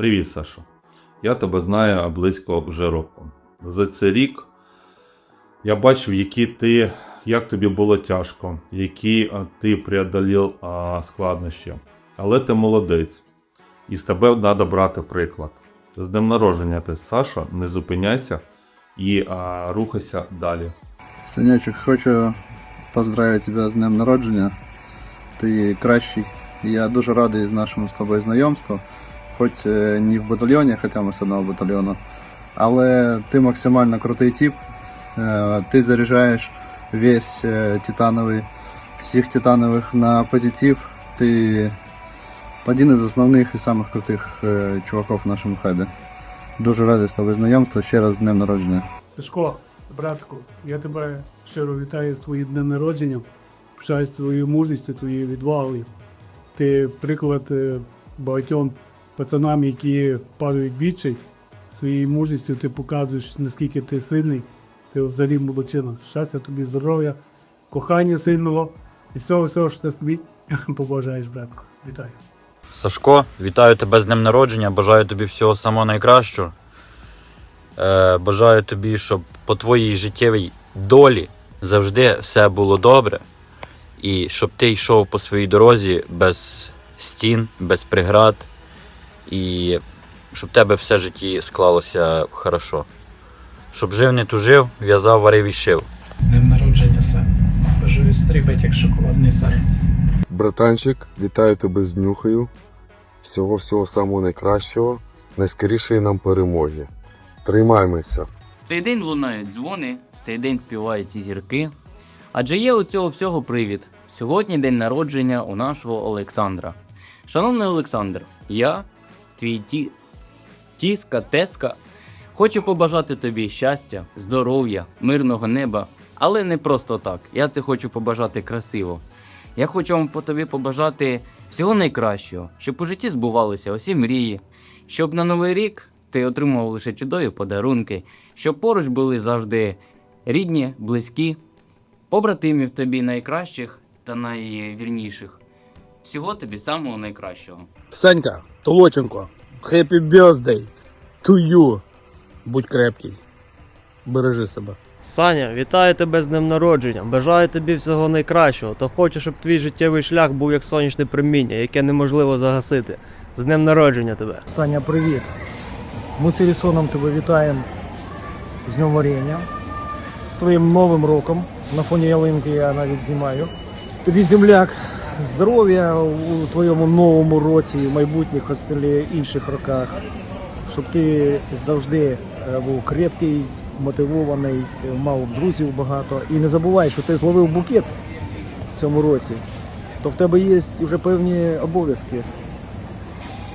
Привіт, Сашо. Я тебе знаю близько вже року. За цей рік я бачив, які ти, як тобі було тяжко, які ти преодолів складнощі. Але ти молодець, і з тебе треба брати приклад. З днем народження ти, Саша, не зупиняйся і а, рухайся далі. Синячок, хочу поздравити тебе з днем народження. Ти кращий. Я дуже радий нашому з тобою знайомству. Хоч не в батальйоні, хоча ми з одного батальйону. Але ти максимально крутий тип. Е, Ти заряджаєш весь е, титановий, всіх титанових на позитив. Ти один із основних і самих крутих е, чуваків в нашому хабі. Дуже радий з тобою знайомству. Ще раз днем народження. Сашко, братку, я тебе щиро вітаю з твоїм днем народження. Пишаюсь твоєю мужністю, твоєю відвагою. Ти приклад багатьом пацанам, які падають більше. Своєю мужністю ти показуєш, наскільки ти сильний. Ти взагалі молодчина. Щастя тобі, здоров'я, кохання сильного і всього, всього, що ти собі побажаєш, братку. Вітаю. Сашко, вітаю тебе з днем народження. Бажаю тобі всього самого найкращого. Е, бажаю тобі, щоб по твоїй життєвій долі завжди все було добре. І щоб ти йшов по своїй дорозі без стін, без преград. І щоб тебе все житті склалося хорошо. Щоб жив не тужив, в'язав, варив і шив. З днем народження, Сань. Бажаю стрибать, як шоколадний заяць. Братанчик, вітаю тебе з днюхою. Всього всього самого найкращого, найскорішої нам перемоги. Тримаймося. Цей день лунають дзвони, цей день співають ці зірки. Адже є у цього всього привід. Сьогодні день народження у нашого Олександра. Шановний Олександр, я, твій ті... тіска, теска, хочу побажати тобі щастя, здоров'я, мирного неба, але не просто так. Я це хочу побажати красиво. Я хочу вам по тобі побажати всього найкращого, щоб у житті збувалися усі мрії, щоб на новий рік ти отримував лише чудові подарунки, щоб поруч були завжди рідні, близькі, побратимів тобі найкращих та найвірніших. Всього тобі самого найкращого. Санька, Толоченко, Happy birthday to you. Будь крепкий. Бережи себе. Саня, вітаю тебе з днем народження. Бажаю тобі всього найкращого та хочу, щоб твій життєвий шлях був як сонячне проміння, яке неможливо загасити. З днем народження тебе. Саня, привіт. Ми з Ірісоном тебе вітаємо з Днем Варення, з твоїм новим роком. На фоні ялинки я навіть знімаю. Тобі земляк, здоров'я у твоєму новому році, в майбутніх осталі інших роках. Щоб ти завжди е, був крепкий, мотивований, е, мав друзів багато. І не забувай, що ти зловив букет в цьому році, то в тебе є вже певні обов'язки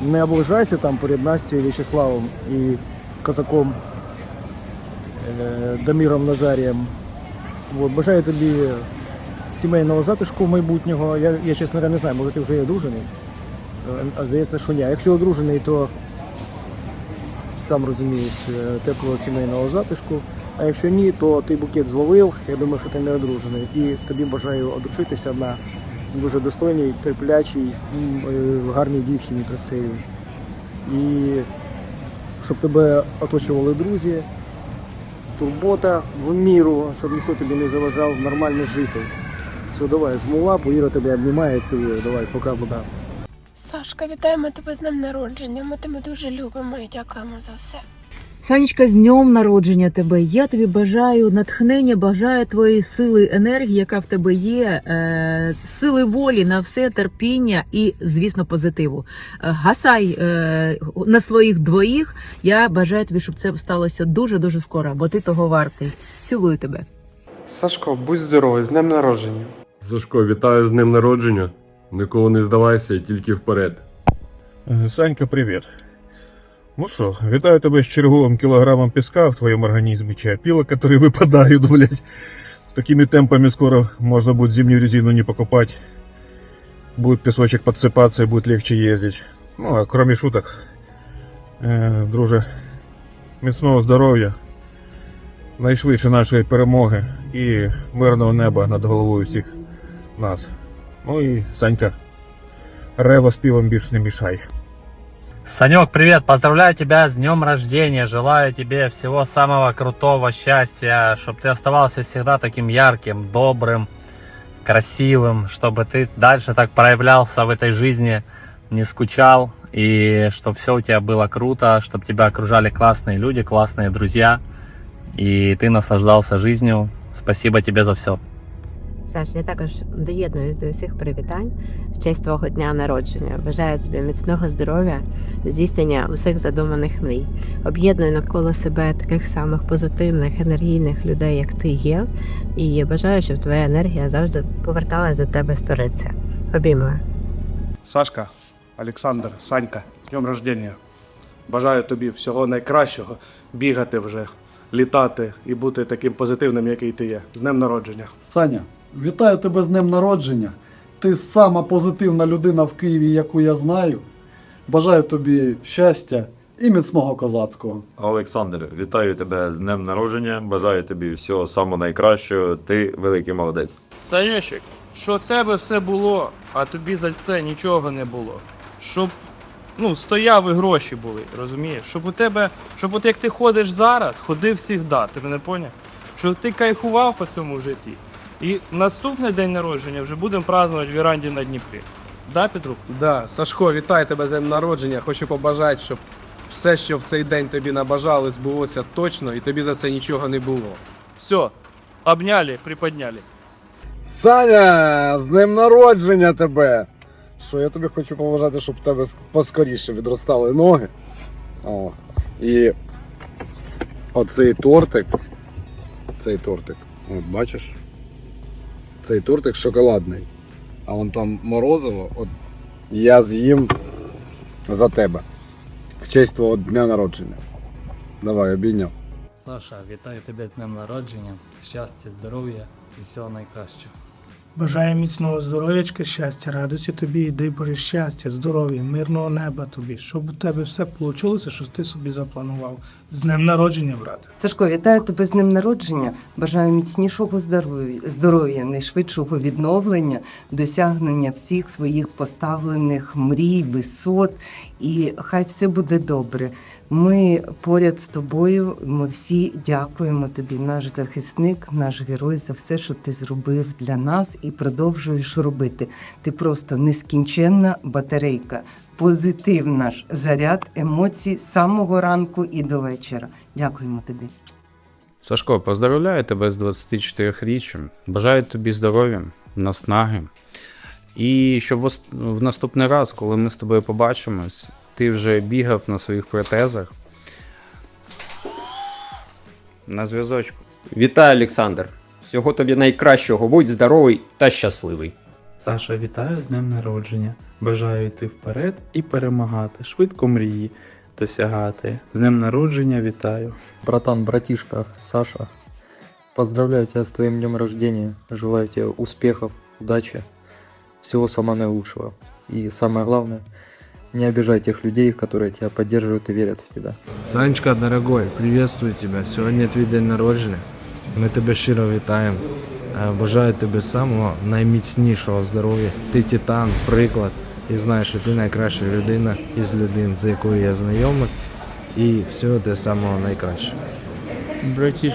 не облажайся там перед Настю В'ячеславом і козаком е, Даміром Назарієм. Бажаю тобі сімейного затишку майбутнього. Я, я чесно говоря, не знаю, може ти вже є одружений. Е, А здається, що ні. Якщо одружений, то сам розумієш, е, теплого сімейного затишку. А якщо ні, то ти букет зловив. Я думаю, що ти не одружений. І тобі бажаю одружитися на дуже достойній, терплячій, е, гарній дівчині, красивій. І щоб тебе оточували друзі, турбота в міру, щоб ніхто тобі не заважав нормально жити. Все, давай, змула, повіра тебе обнімає, цілує. Давай, пока-пока. Сашка, вітаємо тебе з днем народження. Ми тебе дуже любимо і дякуємо за все. Санечка, з днем народження тебе. Я тобі бажаю натхнення, бажаю твоєї сили, енергії, яка в тебе є, е, сили волі на все, терпіння і, звісно, позитиву. Е, гасай е, на своїх двоїх. Я бажаю тобі, щоб це сталося дуже дуже скоро, бо ти того вартий. Цілую тебе. Сашко, будь здоровий, з днем народження. Сашко, вітаю з днем народження. Ніколи не здавайся тільки вперед. Е, Санька, привіт. Ну що, вітаю тебе з черговим кілограмом піска в твоєму організмі, чи опила, які випадають, блядь. Такими темпами скоро можно будет зимнюю резину не покупать. Будет песочек подсыпаться и будет легче ездить. Ну, а кроме шуток, е, друже, міцного здоров'я, найшвидше нашої перемоги і мирного неба над головою всіх нас. Ну і Санька, рево співом більш не мішай. Санек, привет, поздравляю тебя с днем рождения, желаю тебе всего самого крутого счастья, чтобы ты оставался всегда таким ярким, добрым, красивым, чтобы ты дальше так проявлялся в этой жизни, не скучал, и чтобы все у тебя было круто, чтобы тебя окружали классные люди, классные друзья, и ты наслаждался жизнью. Спасибо тебе за все. Саш, я також доєднуюсь до всіх привітань в честь твого дня народження. Бажаю тобі міцного здоров'я, здійснення усіх задуманих мрій. Об'єднуй навколо себе таких самих позитивних, енергійних людей, як ти є. І я бажаю, щоб твоя енергія завжди поверталась до тебе сториця. Обіймаю. Сашка, Олександр, Санька, днем рождения. Бажаю тобі всього найкращого, бігати вже, літати і бути таким позитивним, який ти є. З днем народження. Саня, вітаю тебе з днем народження. Ти сама позитивна людина в Києві, яку я знаю. Бажаю тобі щастя і міцного козацького. Олександр, вітаю тебе з днем народження. Бажаю тобі всього самого найкращого. Ти великий молодець. Санючик, що тебе все було, а тобі за це нічого не було. Щоб ну, стояв і гроші були, розумієш? Щоб у тебе, щоб от як ти ходиш зараз, ходив завжди, ти мене поняв? Щоб ти кайфував по цьому житті. І наступний день народження вже будемо празднувати в Віранді на Дніпрі. Да, Петрук? Да, Сашко, вітаю тебе з днем народження. Хочу побажати, щоб все, що в цей день тобі набажали, збулося точно, і тобі за це нічого не було. Все, обняли, приподняли. Саня, з днем народження тебе! Що я тобі хочу побажати, щоб в тебе поскоріше відростали ноги. О. І оцей тортик. Цей тортик. От бачиш? Цей тортик шоколадний. А вон там морозиво, от я з'їм за тебе. В честь твого дня народження. Давай, обійняв. Саша, вітаю тебе з днем народження, щастя, здоров'я і всього найкращого. Бажаю міцного здоров'ячка, щастя, радості тобі і дай Боже щастя, здоров'я, мирного неба тобі, щоб у тебе все вийшло, що ти собі запланував. З днем народження, брате. Сашко, вітаю тебе з днем народження. Бажаю міцнішого здоров'я, найшвидшого відновлення, досягнення всіх своїх поставлених мрій, висот. І хай все буде добре. Ми поряд з тобою. Ми всі дякуємо тобі, наш захисник, наш герой, за все, що ти зробив для нас і продовжуєш робити. Ти просто нескінченна батарейка, позитив наш заряд емоцій з самого ранку і до вечора. Дякуємо тобі. Сашко, поздравляю тебе з 24-річчям. Бажаю тобі здоров'я, наснаги. І щоб в наступний раз, коли ми з тобою побачимось, ти вже бігав на своїх протезах. На зв'язочку. Вітаю, Олександр. Всього тобі найкращого, будь здоровий та щасливий. Саша, вітаю з днем народження. Бажаю йти вперед і перемагати, швидко мрії досягати. З днем народження вітаю. Братан, братишка, Саша, поздравляю тебя с твоим днем рождения. Желаю тебе успехов, удачи, всего самого наилучшего. И самое главное, не обижай тех людей, которые тебя поддерживают и верят в тебя. Санечка, дорогой, приветствую тебя. Сьогодні твій день народження. Ми тебе щиро вітаємо. Е, Бажаю тобі самого найміцнішого здоров'я. Ти титан, приклад. І знаю, що ти найкраща людина із людей, з якою я знайомий. І всього ти самого найкращого. Братіш,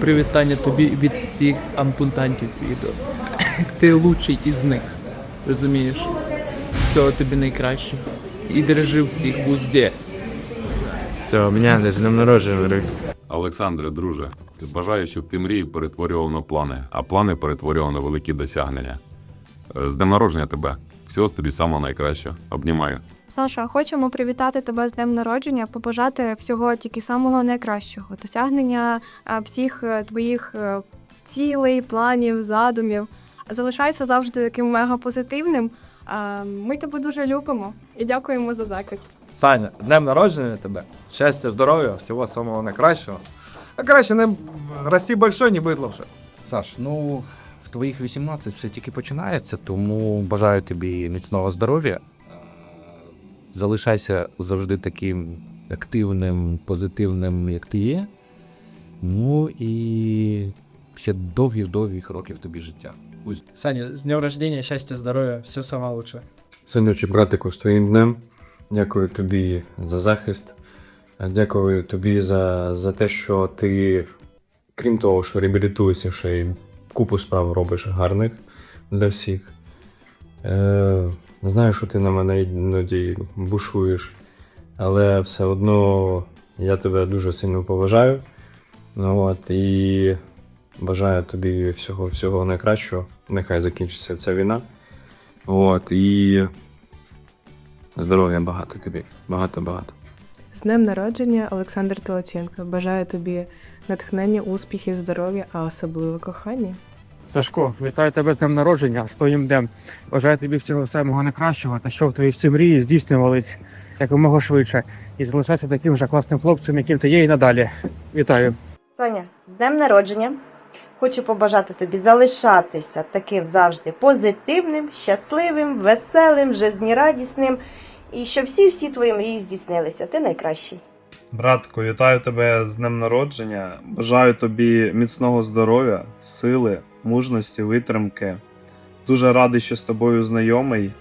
привітання тобі від всіх ампутантів світу. Ти лучший із них. Розумієш? Всього тобі найкраще. І держи всіх в узді. Все, обняли з днем народження. Олександре, друже, бажаю, щоб ти мрії перетворював на плани, а плани перетворював на великі досягнення. Е, З днем народження тебе. Всього тобі самого найкращого. Обнімаю. Саша, хочемо привітати тебе з днем народження, побажати всього тільки самого найкращого, досягнення е, всіх е, твоїх цілей, планів, задумів. Залишайся завжди таким мега Ми тебе дуже любимо і дякуємо за заклик. Саня, днем народження тебе. Щастя, здоров'я, всього самого найкращого. А краще не росі большой, не вже. Саш, ну в твоїх 18 все тільки починається, тому бажаю тобі міцного здоров'я. Е, Залишайся завжди таким активним, позитивним, як ти є. Ну і ще довгих-довгих років тобі життя. Саня, з днем рождения, щастя, здоров'я, все саме лучше. Санючий братику, з твоїм днем. Дякую тобі за захист. Дякую тобі за, за те, що ти, крім того, що реабілітуєшся, ще й купу справ робиш гарних для всіх. Е, знаю, що ти на мене іноді бушуєш, але все одно я тебе дуже сильно поважаю. Ну, от, і бажаю тобі всього, всього найкращого. Нехай закінчиться ця війна. От, і здоров'я багато тобі. Багато-багато. З днем народження, Олександр Толоченко. Бажаю тобі натхнення, успіхів, здоров'я, а особливо кохання. Сашко, вітаю тебе з днем народження, з твоїм днем. Бажаю тобі всього самого найкращого та щоб твої всі мрії здійснювались якомога швидше. І залишайся таким же класним хлопцем, яким ти є і надалі. Вітаю. Соня, з днем народження. Хочу побажати тобі залишатися таким завжди позитивним, щасливим, веселим, жизнерадісним. І щоб всі-всі твої мрії здійснилися. Ти найкращий. Братко, вітаю тебе з днем народження. Бажаю тобі міцного здоров'я, сили, мужності, витримки. Дуже радий, що з тобою знайомий.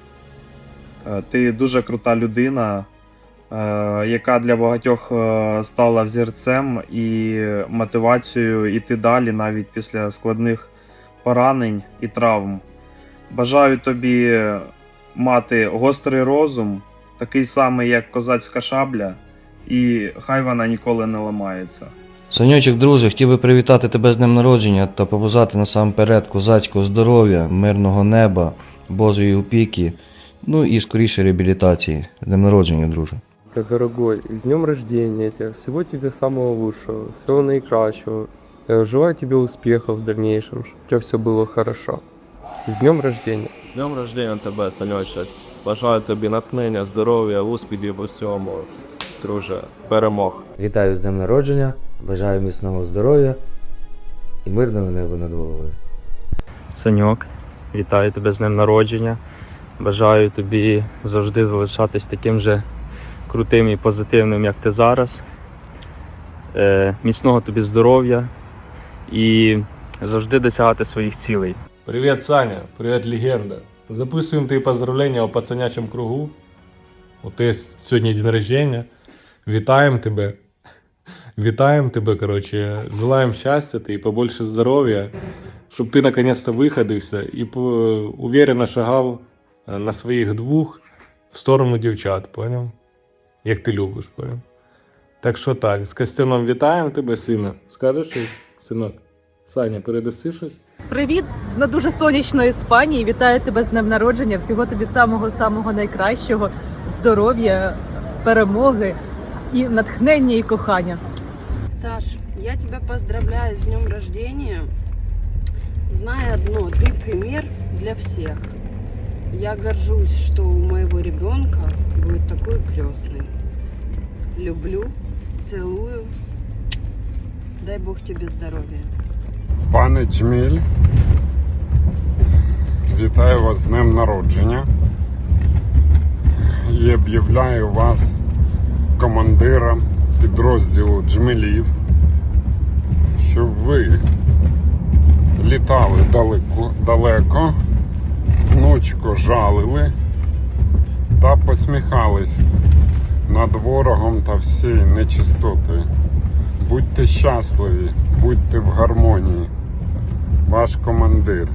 Е, Ти дуже крута людина, яка для багатьох е, стала взірцем і мотивацією йти далі навіть після складних поранень і травм. Бажаю тобі мати гострий розум, такий самий, як козацька шабля, і хай вона ніколи не ламається. Сонячок, друже, хотів би привітати тебе з днем народження та побажати насамперед козацького здоров'я, мирного неба, Божої опіки, ну і скоріше реабілітації. З днем народження, друже. Дорогой, з днем рождения тебя, всего тебе самого лучшего, всего наикращего. Э, Желаю тебе успехов в дальнейшем, чтобы у тебя все было хорошо. С днем рождения. З днем рождення тебе, Саньочек. Бажаю тобі натхнення, здоров'я, успіхів у всьому, друже, перемог. Вітаю з днем народження, бажаю міцного здоров'я і мирного неба над головою. Саньок, вітаю тебе з днем народження. Бажаю тобі завжди залишатись таким же крутим і позитивним, як ти зараз. Е, міцного тобі здоров'я і завжди досягати своїх цілей. Привет, Саня. Привет, легенда. Записуємо тобі поздравлення у пацанячому кругу. У тебе сьогодні день рождения. Вітаємо тебе. Вітаємо тебе, коротше. Желаємо щастя і побольше здоров'я, щоб ти наконец-то виходився і по- уверенно шагав е, на своїх двох в сторону дівчат, поняв? Як ти любиш, поняв? Так що так, з Костяном вітаємо тебе, сина. Скажеш, синок? Саня, передаси щось? Привіт на дуже сонячної Іспанії. Вітаю тебе з днем народження. Всього тобі самого самого найкращого, здоров'я, перемоги і натхнення і кохання. Саш, я тебя поздравляю с днем рождения. Знай одно, ты пример для всех. Я горжусь, что у моего ребенка будет такой крестный. Люблю, целую. Дай Бог тебе здоровья. Пане Джміль, вітаю вас з днем народження і об'являю вас командиром підрозділу Джмелів, щоб ви літали далеко, далеко, внучку жалили та посміхались над ворогом та всією нечистотою. Будьте щасливі, будьте в гармонії. Ваш командир.